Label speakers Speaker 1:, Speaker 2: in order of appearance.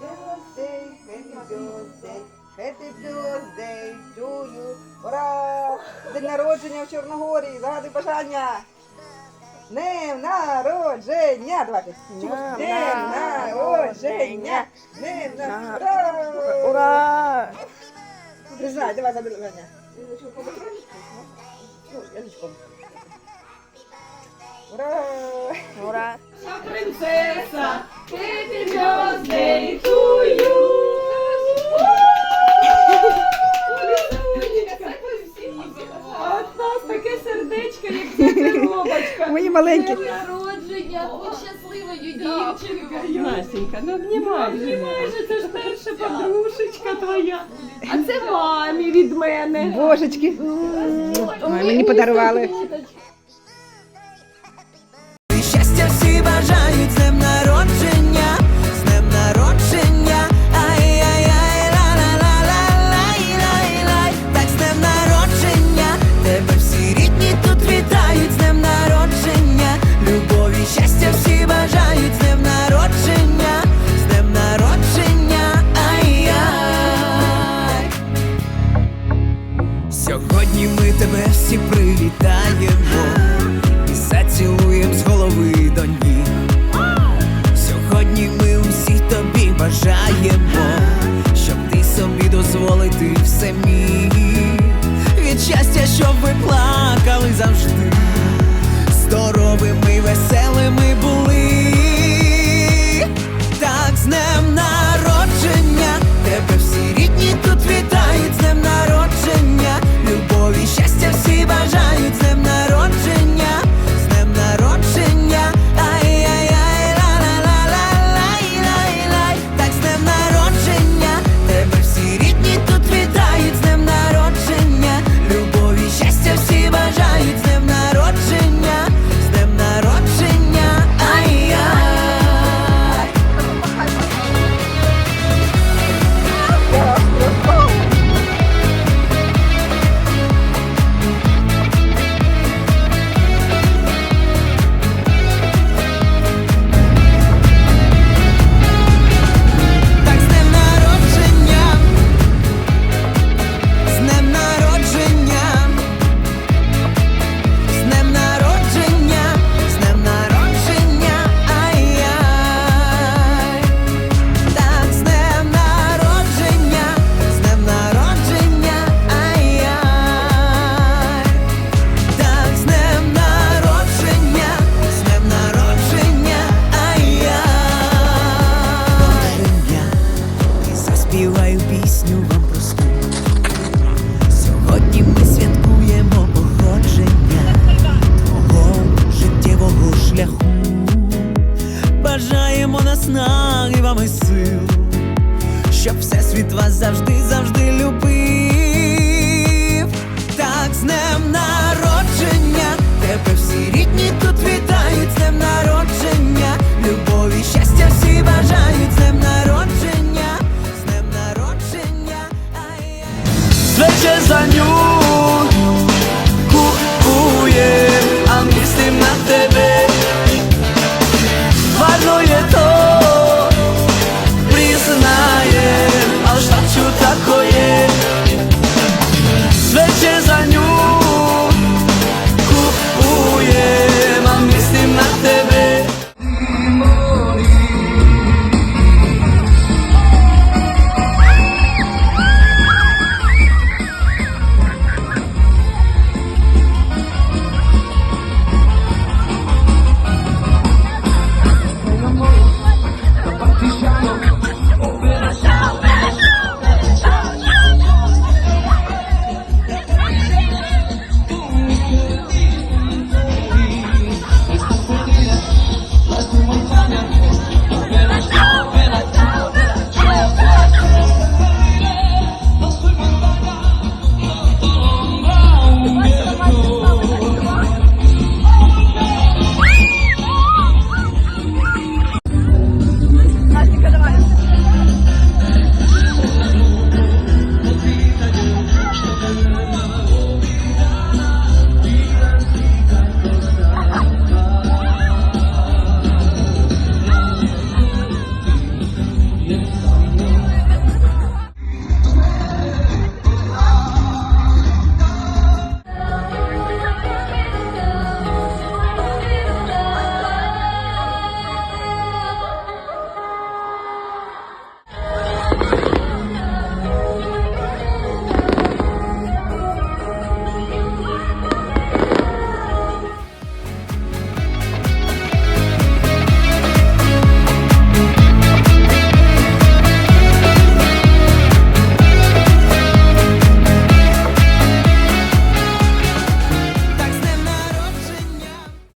Speaker 1: birthday, happy birthday, happy birthday to you. Ура! День народження в Чорногорії, загадуй бажання. Днем народження! Давайте.
Speaker 2: Днем
Speaker 1: народження! Днем народження!
Speaker 2: Ура!
Speaker 1: Признай, давай забери Ганя. Ура!
Speaker 2: Ура!
Speaker 3: Принцеса!
Speaker 2: Мої маленькі.
Speaker 4: Народження, щасливою дівчинкою.
Speaker 3: Насенька, ну обнімайся. Це ж перша подружечка твоя. А це мамі від мене.
Speaker 2: Божечки. Мені подарували.
Speaker 5: всі привітаємо. завжди любив, так з
Speaker 6: ним.